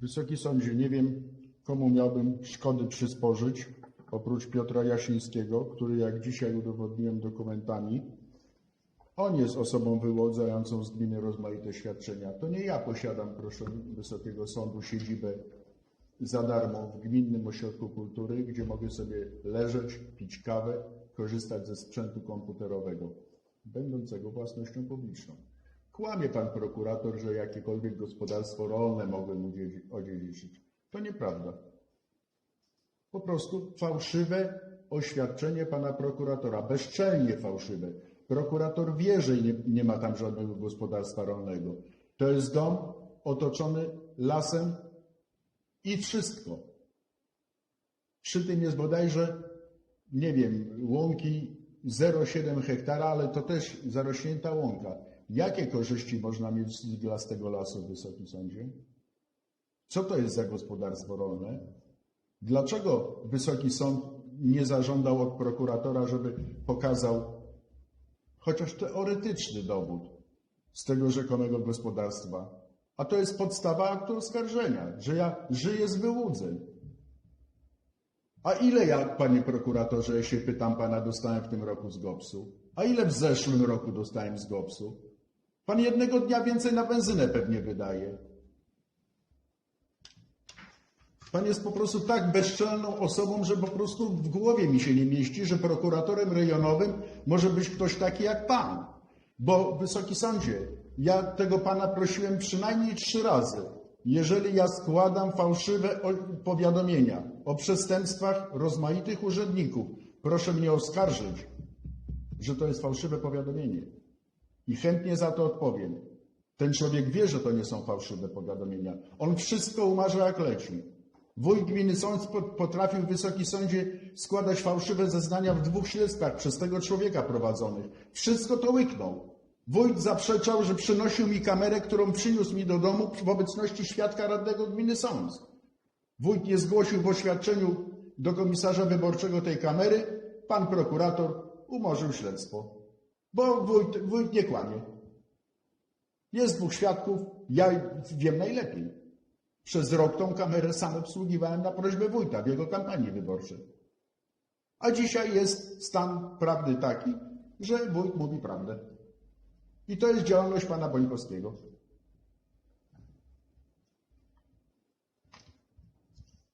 Wysoki Sądzie, nie wiem, komu miałbym szkody przysporzyć, oprócz Piotra Jasińskiego, który, jak dzisiaj udowodniłem dokumentami, on jest osobą wyłudzającą z gminy rozmaite świadczenia. To nie ja posiadam, proszę Wysokiego Sądu, siedzibę za darmo w Gminnym Ośrodku Kultury, gdzie mogę sobie leżeć, pić kawę, korzystać ze sprzętu komputerowego, będącego własnością publiczną. Kłamie pan prokurator, że jakiekolwiek gospodarstwo rolne mogłem odziedziczyć. To nieprawda. Po prostu fałszywe oświadczenie pana prokuratora, bezczelnie fałszywe. Prokurator wie, że nie, nie ma tam żadnego gospodarstwa rolnego. To jest dom otoczony lasem i wszystko. Przy tym jest bodajże, nie wiem, łąki 0,7 hektara, ale to też zarośnięta łąka. Jakie korzyści można mieć z iglastego lasu, Wysoki Sądzie? Co to jest za gospodarstwo rolne? Dlaczego Wysoki Sąd nie zażądał od prokuratora, żeby pokazał chociaż teoretyczny dowód z tego rzekomego gospodarstwa? A to jest podstawa aktu oskarżenia, że ja żyję z wyłudzeń. A ile ja, panie prokuratorze, ja się pytam pana, dostałem w tym roku z GOPS-u? A ile w zeszłym roku dostałem z GOPS-u? Pan jednego dnia więcej na benzynę pewnie wydaje. Pan jest po prostu tak bezczelną osobą, że po prostu w głowie mi się nie mieści, że prokuratorem rejonowym może być ktoś taki jak pan. Bo Wysoki Sądzie, ja tego pana prosiłem przynajmniej trzy razy. Jeżeli ja składam fałszywe powiadomienia o przestępstwach rozmaitych urzędników, proszę mnie oskarżyć, że to jest fałszywe powiadomienie. I chętnie za to odpowiem. Ten człowiek wie, że to nie są fałszywe powiadomienia. On wszystko umarza jak leci. Wójt gminy Sąd po- potrafił w Wysoki Sądzie składać fałszywe zeznania w dwóch śledztwach przez tego człowieka prowadzonych. Wszystko to łyknął. Wójt zaprzeczał, że przynosił mi kamerę, którą przyniósł mi do domu w obecności świadka radnego gminy Sąd. Wójt nie zgłosił w oświadczeniu do komisarza wyborczego tej kamery. Pan prokurator umorzył śledztwo. Bo wójt, wójt nie kłamie. Jest dwóch świadków, ja wiem najlepiej. Przez rok tą kamerę sam obsługiwałem na prośbę wójta w jego kampanii wyborczej. A dzisiaj jest stan prawdy taki, że wójt mówi prawdę. I to jest działalność pana Bońkowskiego.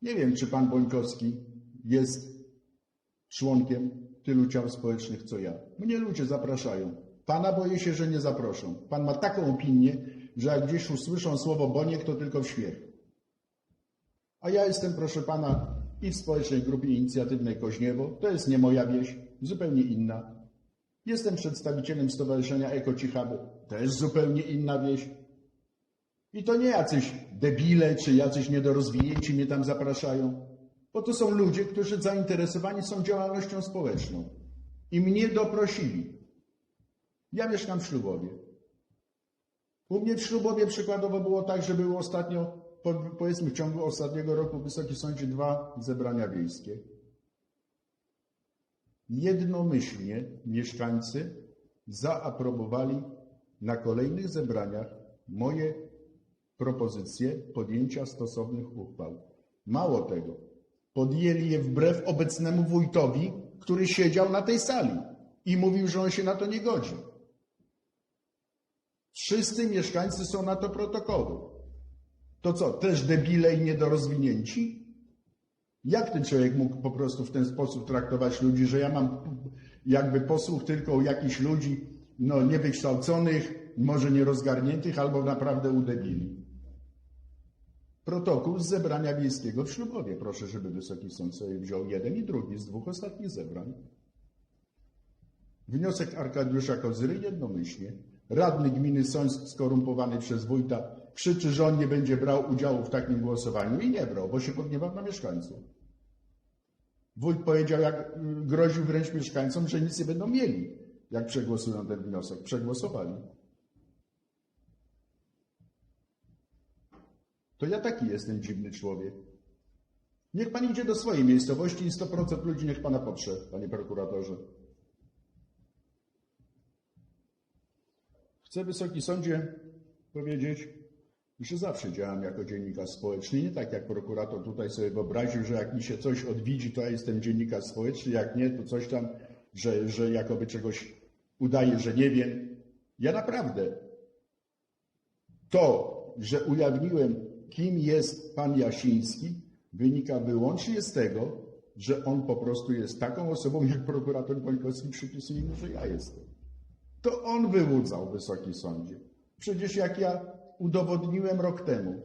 Nie wiem, czy pan Bońkowski jest członkiem tylu ciał społecznych, co ja. Mnie ludzie zapraszają. Pana boję się, że nie zaproszą. Pan ma taką opinię, że jak gdzieś usłyszą słowo Boniek, to tylko w śmiech. A ja jestem, proszę pana, i w społecznej grupie inicjatywnej Koźniewo. To jest nie moja wieś, zupełnie inna. Jestem przedstawicielem Stowarzyszenia Eko Cichaby. Też zupełnie inna wieś. I to nie jacyś debile czy jacyś niedorozwinięci mnie tam zapraszają, bo to są ludzie, którzy zainteresowani są działalnością społeczną. I mnie doprosili. Ja mieszkam w Ślubowie. U mnie w Ślubowie przykładowo było tak, że były ostatnio, po- powiedzmy w ciągu ostatniego roku w Wysokim Sądzie dwa zebrania wiejskie. Jednomyślnie mieszkańcy zaaprobowali na kolejnych zebraniach moje propozycje podjęcia stosownych uchwał. Mało tego, podjęli je wbrew obecnemu wójtowi, który siedział na tej sali i mówił, że on się na to nie godzi. Wszyscy mieszkańcy są na to protokoły. To co, też debile i niedorozwinięci? Jak ten człowiek mógł po prostu w ten sposób traktować ludzi, że ja mam jakby posłuch tylko u jakichś ludzi no, niewykształconych, może nierozgarniętych albo naprawdę udebili? Protokół z zebrania wiejskiego w Ślubowie. Proszę, żeby Wysoki Sąd sobie wziął jeden i drugi z dwóch ostatnich zebrań. Wniosek Arkadiusza Kozyry jednomyślnie. Radny gminy Sońsk skorumpowany przez wójta krzyczy, że on nie będzie brał udziału w takim głosowaniu i nie brał, bo się pogniewał na mieszkańców. Wójt powiedział, jak groził wręcz mieszkańcom, że nic nie będą mieli, jak przegłosują ten wniosek. Przegłosowali. To ja taki jestem dziwny człowiek. Niech pan idzie do swojej miejscowości i 100% ludzi niech pana poprze, panie prokuratorze. Chcę Wysoki Sądzie powiedzieć, że zawsze działam jako dziennikarz społeczny, nie tak jak prokurator tutaj sobie wyobraził, że jak mi się coś odwidzi, to ja jestem dziennikarz społeczny, jak nie, to coś tam, że, że jakoby czegoś udaje, że nie wiem. Ja naprawdę to, że ujawniłem, kim jest pan Jasiński, wynika wyłącznie z tego, że on po prostu jest taką osobą, jak prokurator Bońkowski przypisuje mi, że ja jestem. To on wyłudzał Wysoki Sądzie. Przecież jak ja udowodniłem rok temu,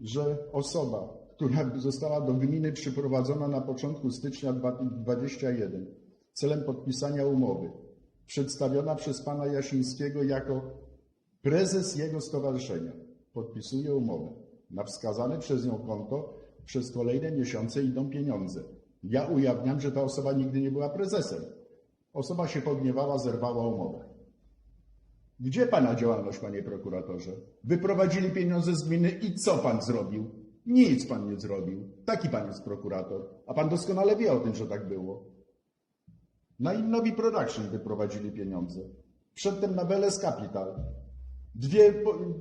że osoba, która została do gminy przyprowadzona na początku stycznia 2021 celem podpisania umowy, przedstawiona przez pana Jasińskiego jako prezes jego stowarzyszenia, podpisuje umowę na wskazane przez nią konto, przez kolejne miesiące idą pieniądze. Ja ujawniam, że ta osoba nigdy nie była prezesem. Osoba się pogniewała, zerwała umowę. Gdzie pana działalność, panie prokuratorze? Wyprowadzili pieniądze z gminy i co pan zrobił? Nic pan nie zrobił. Taki pan jest prokurator. A pan doskonale wie o tym, że tak było. Na Innowi Production wyprowadzili pieniądze. Przedtem na Veles Capital. Dwie,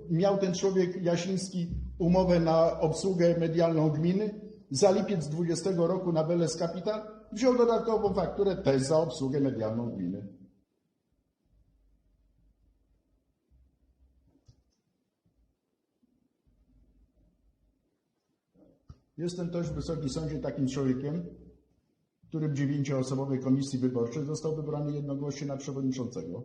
miał ten człowiek Jasiński umowę na obsługę medialną gminy. Za lipiec 20 roku na Veles Capital wziął dodatkową fakturę też za obsługę medialną gminy. Jestem też w Wysokim Sądzie takim człowiekiem, który w dziewięcioosobowej komisji wyborczej został wybrany jednogłośnie na przewodniczącego.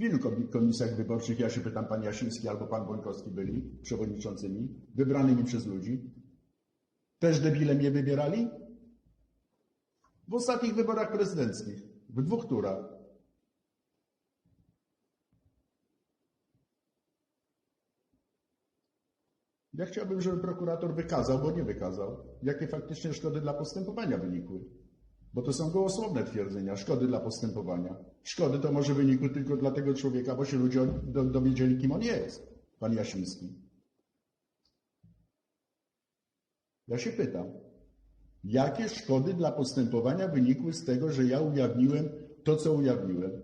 W ilu komi- komisjach wyborczych, ja się pytam, pan Jasiński albo pan Bońkowski byli przewodniczącymi, wybranymi przez ludzi? Też debile mnie wybierali? W ostatnich wyborach prezydenckich, w dwóch turach. Ja chciałbym, żeby prokurator wykazał, bo nie wykazał, jakie faktycznie szkody dla postępowania wynikły. Bo to są gołosłowne twierdzenia, szkody dla postępowania. Szkody to może wynikły tylko dla tego człowieka, bo się ludzie do, dowiedzieli, kim on jest, pan Jasiński. Ja się pytam, jakie szkody dla postępowania wynikły z tego, że ja ujawniłem to, co ujawniłem?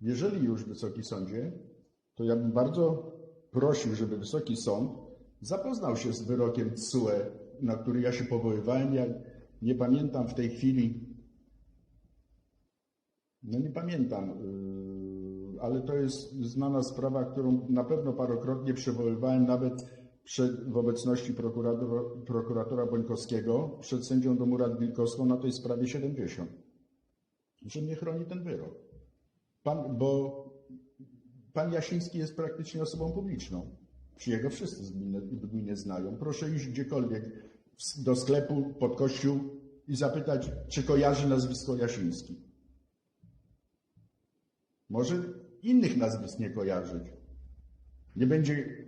Jeżeli już Wysoki Sądzie, to ja bym bardzo prosił, żeby Wysoki Sąd zapoznał się z wyrokiem TSUE, na który ja się powoływałem. Ja nie pamiętam w tej chwili, no nie pamiętam, yy, ale to jest znana sprawa, którą na pewno parokrotnie przywoływałem, nawet przed, w obecności prokuratora, prokuratora Bońkowskiego, przed sędzią Domurad Wilkowską na tej sprawie 70. Że mnie chroni ten wyrok. Pan, bo pan Jasiński jest praktycznie osobą publiczną. Czy jego wszyscy z gminy, w gminie znają. Proszę iść gdziekolwiek do sklepu, pod kościół i zapytać, czy kojarzy nazwisko Jasiński. Może innych nazwisk nie kojarzyć. Nie będzie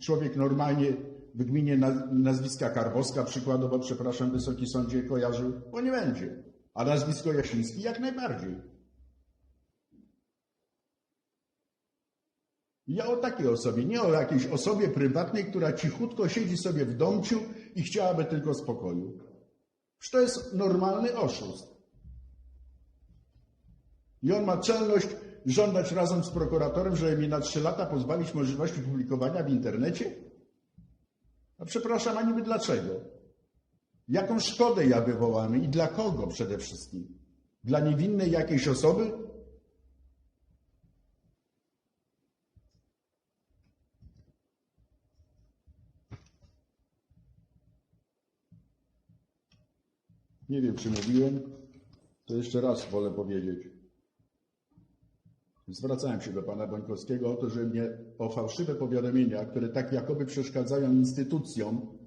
człowiek normalnie w gminie naz- nazwiska Karwowska przykładowo, przepraszam, Wysoki Sądzie kojarzył, bo nie będzie. A nazwisko Jasiński jak najbardziej. Ja o takiej osobie, nie o jakiejś osobie prywatnej, która cichutko siedzi sobie w domciu i chciałaby tylko spokoju. Przecież to jest normalny oszust. I on ma czelność żądać razem z prokuratorem, żeby mi na trzy lata pozbawić możliwości publikowania w internecie? A przepraszam, a niby dlaczego? Jaką szkodę ja wywołamy i dla kogo przede wszystkim? Dla niewinnej jakiejś osoby? Nie wiem, czy mówiłem, to jeszcze raz wolę powiedzieć. Zwracałem się do pana Bońkowskiego o to, żeby mnie o fałszywe powiadomienia, które tak jakoby przeszkadzają instytucjom,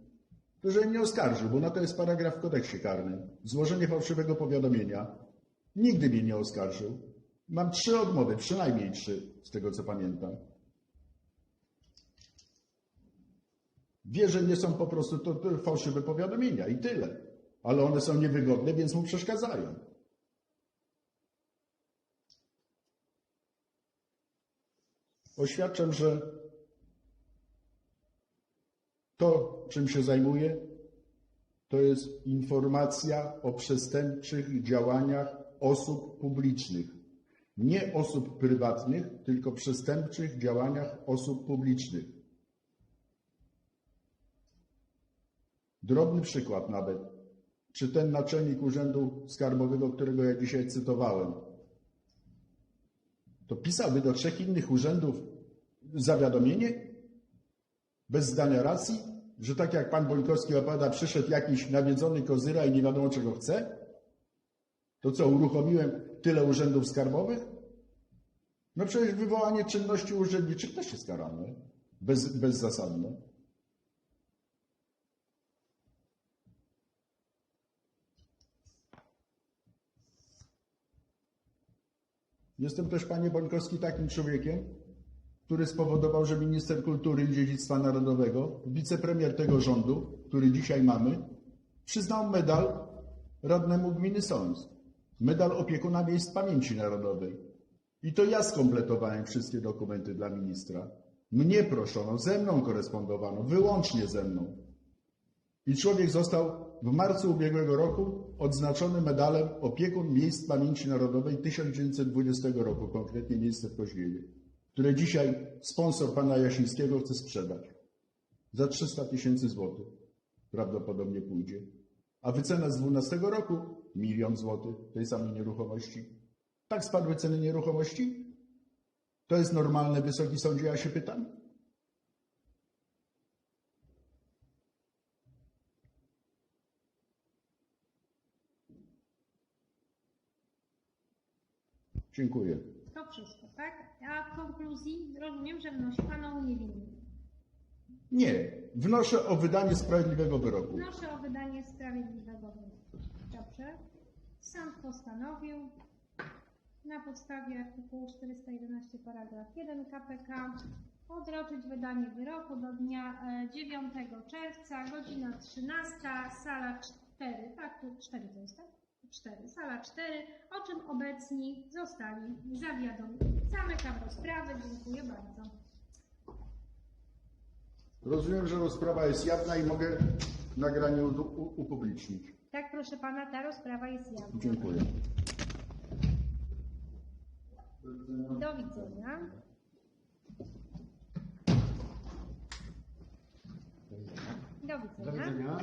to żeby mnie oskarżył, bo na to jest paragraf w kodeksie karnym. Złożenie fałszywego powiadomienia. Nigdy mnie nie oskarżył. Mam trzy odmowy, przynajmniej trzy, z tego co pamiętam. Wie, że nie są po prostu to, to fałszywe powiadomienia i tyle. Ale one są niewygodne, więc mu przeszkadzają. Oświadczam, że to, czym się zajmuję, to jest informacja o przestępczych działaniach osób publicznych. Nie osób prywatnych, tylko przestępczych działaniach osób publicznych. Drobny przykład nawet. Czy ten naczelnik Urzędu Skarbowego, którego ja dzisiaj cytowałem, to pisałby do trzech innych urzędów zawiadomienie bez zdania racji, że tak jak pan Bońkowski opowiada, przyszedł jakiś nawiedzony kozyra i nie wiadomo czego chce? To co, uruchomiłem tyle urzędów skarbowych? No przecież wywołanie czynności urzędniczych też jest karane. Bez, bezzasadne. Jestem też, panie Bońkowski, takim człowiekiem, który spowodował, że minister kultury i dziedzictwa narodowego, wicepremier tego rządu, który dzisiaj mamy, przyznał medal radnemu gminy Sąc. Medal opiekuna miejsc pamięci narodowej. I to ja skompletowałem wszystkie dokumenty dla ministra. Mnie proszono, ze mną korespondowano, wyłącznie ze mną. I człowiek został w marcu ubiegłego roku odznaczony medalem opiekun miejsc pamięci narodowej 1920 roku, konkretnie miejsce w Koźmiewie, które dzisiaj sponsor pana Jasińskiego chce sprzedać. Za 300 tysięcy złotych prawdopodobnie pójdzie. A wycena z 12 roku milion złotych tej samej nieruchomości. Tak spadły ceny nieruchomości? To jest normalne, Wysoki Sądzie, ja się pytam? Dziękuję. To wszystko, tak? A w konkluzji rozumiem, że wnosi Pan o uniewinnienie. Nie. Wnoszę o wydanie sprawiedliwego wyroku. Wnoszę o wydanie sprawiedliwego wyroku. Dobrze. Sąd postanowił na podstawie artykułu 411 paragraf 1 KPK odroczyć wydanie wyroku do dnia e, 9 czerwca, godzina 13, sala 4, tak, tu 4 to jest, tak? 4, sala 4, o czym obecni zostali zawiadomieni. Zamykam rozprawę, dziękuję bardzo. Rozumiem, że rozprawa jest jawna i mogę nagranie upublicznić. Tak, proszę pana, ta rozprawa jest jawna. Dziękuję. Do widzenia. Do Do widzenia. widzenia.